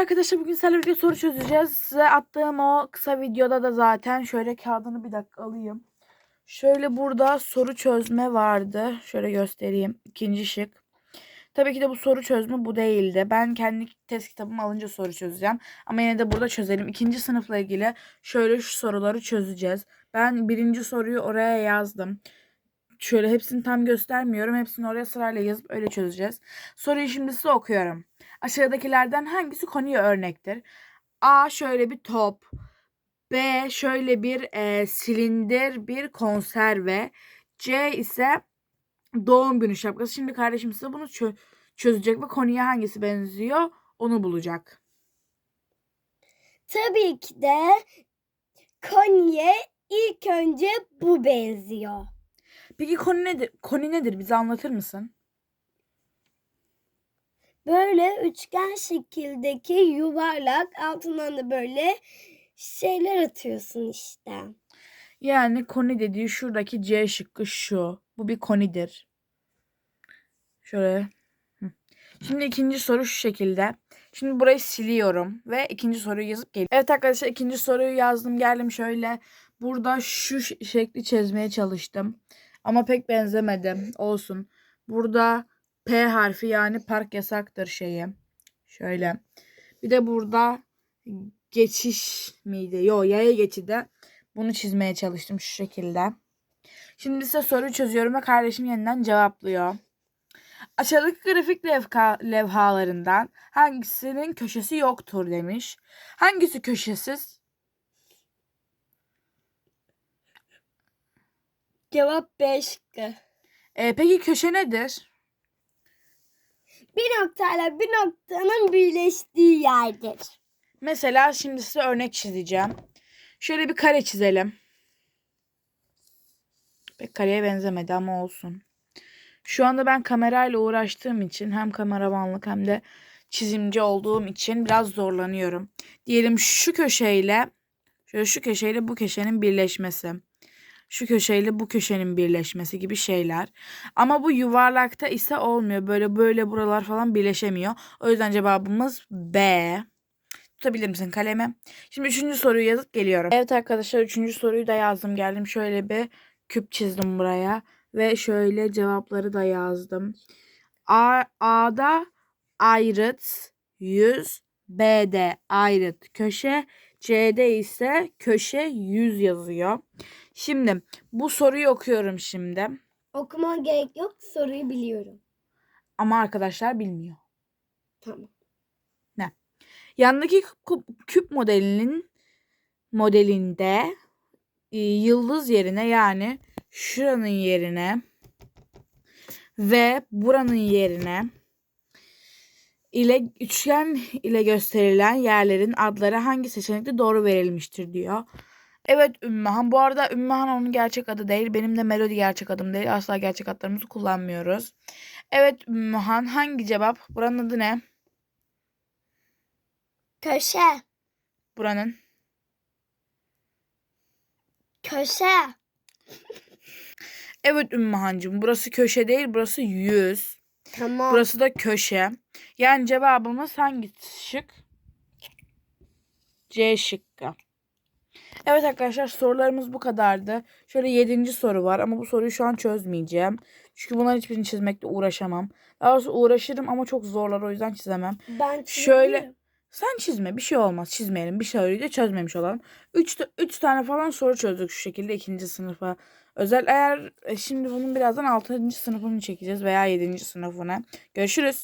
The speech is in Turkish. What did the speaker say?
Arkadaşlar bugün sizlerle birlikte soru çözeceğiz. Size attığım o kısa videoda da zaten şöyle kağıdını bir dakika alayım. Şöyle burada soru çözme vardı. Şöyle göstereyim. İkinci şık. Tabii ki de bu soru çözme bu değildi. Ben kendi test kitabımı alınca soru çözeceğim. Ama yine de burada çözelim. İkinci sınıfla ilgili şöyle şu soruları çözeceğiz. Ben birinci soruyu oraya yazdım. Şöyle hepsini tam göstermiyorum. Hepsini oraya sırayla yazıp öyle çözeceğiz. Soruyu şimdi size okuyorum. Aşağıdakilerden hangisi konuya örnektir? A şöyle bir top. B şöyle bir e, silindir bir konserve. C ise doğum günü şapkası. Şimdi kardeşim size bunu çö- çözecek ve konuya hangisi benziyor onu bulacak. Tabii ki de Konya'ya ilk önce bu benziyor. Peki konu nedir? Konu nedir? Bize anlatır mısın? Böyle üçgen şekildeki yuvarlak altından da böyle şeyler atıyorsun işte. Yani koni dediği şuradaki C şıkkı şu. Bu bir konidir. Şöyle. Şimdi ikinci soru şu şekilde. Şimdi burayı siliyorum ve ikinci soruyu yazıp geliyorum. Evet arkadaşlar ikinci soruyu yazdım geldim şöyle. Burada şu şekli çizmeye çalıştım. Ama pek benzemedi. Olsun. Burada P harfi yani park yasaktır şeyi. Şöyle. Bir de burada geçiş miydi? Yo yaya geçidi. Bunu çizmeye çalıştım şu şekilde. Şimdi size soruyu çözüyorum ve kardeşim yeniden cevaplıyor. Aşağıdaki grafik levha, levhalarından hangisinin köşesi yoktur demiş. Hangisi köşesiz? Cevap 5 şıkkı. Ee, peki köşe nedir? Bir noktayla bir noktanın birleştiği yerdir. Mesela şimdi size örnek çizeceğim. Şöyle bir kare çizelim. Pek kareye benzemedi ama olsun. Şu anda ben kamerayla uğraştığım için hem kameramanlık hem de çizimci olduğum için biraz zorlanıyorum. Diyelim şu köşeyle şöyle şu köşeyle bu köşenin birleşmesi. Şu köşeyle bu köşenin birleşmesi gibi şeyler. Ama bu yuvarlakta ise olmuyor. Böyle böyle buralar falan birleşemiyor. O yüzden cevabımız B. Tutabilir misin kalemi? Şimdi üçüncü soruyu yazıp geliyorum. Evet arkadaşlar üçüncü soruyu da yazdım. Geldim şöyle bir küp çizdim buraya. Ve şöyle cevapları da yazdım. A, A'da ayrıt, yüz, B'de ayrıt, köşe, C'de ise köşe, yüz yazıyor. Şimdi bu soruyu okuyorum şimdi. Okuman gerek yok soruyu biliyorum. Ama arkadaşlar bilmiyor. Tamam. Yandaki küp, küp modelinin modelinde e, yıldız yerine yani şuranın yerine ve buranın yerine ile üçgen ile gösterilen yerlerin adları hangi seçenekte doğru verilmiştir diyor. Evet Ümmühan. Bu arada Ümmühan onun gerçek adı değil. Benim de Melody gerçek adım değil. Asla gerçek adlarımızı kullanmıyoruz. Evet Ümmühan. Hangi cevap? Buranın adı ne? Köşe. Buranın. Köşe. Evet Ümmühan'cığım burası köşe değil burası yüz. Tamam. Burası da köşe. Yani cevabımız hangi şık? C şıkkı. Evet arkadaşlar sorularımız bu kadardı. Şöyle yedinci soru var ama bu soruyu şu an çözmeyeceğim. Çünkü bunların hiçbirini çizmekle uğraşamam. Daha doğrusu uğraşırım ama çok zorlar o yüzden çizemem. Ben Şöyle- çizebilirim. Sen çizme bir şey olmaz çizmeyelim bir soruyu da çözmemiş olalım. 3 üç tane falan soru çözdük şu şekilde ikinci sınıfa özel. Eğer e, şimdi bunun birazdan 6. sınıfını çekeceğiz veya 7. sınıfını. Görüşürüz.